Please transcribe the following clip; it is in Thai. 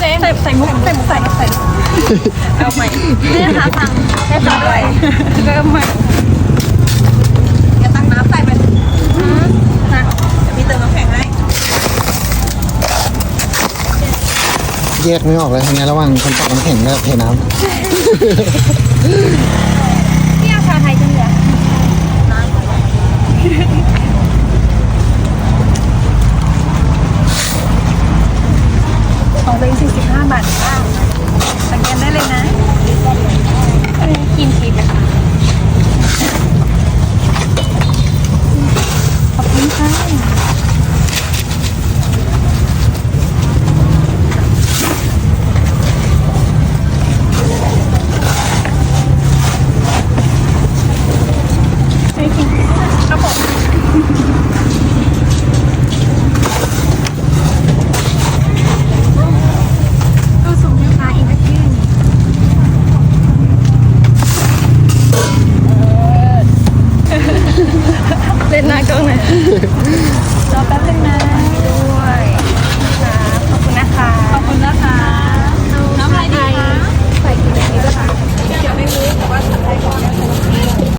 ใส่ใส่มุกใส่มุกใส่ใส่เอาใหม่นี่นะคะฟังให้ฟังด้วยเริ่มใหม่อย่าตั้งน้ำใส่ไปนะเดี๋ยวพี่เติมน้ำแข็งให้แยกไม่ออกเลยทีนี้ระหว่างคนตักน้ำแข็งกับเทน้ำเอาชาไทยจังเลย ของตัวเอง45 บาทค่ะสแกนได้เลย เล่นหน้ากล้องเลยชอบ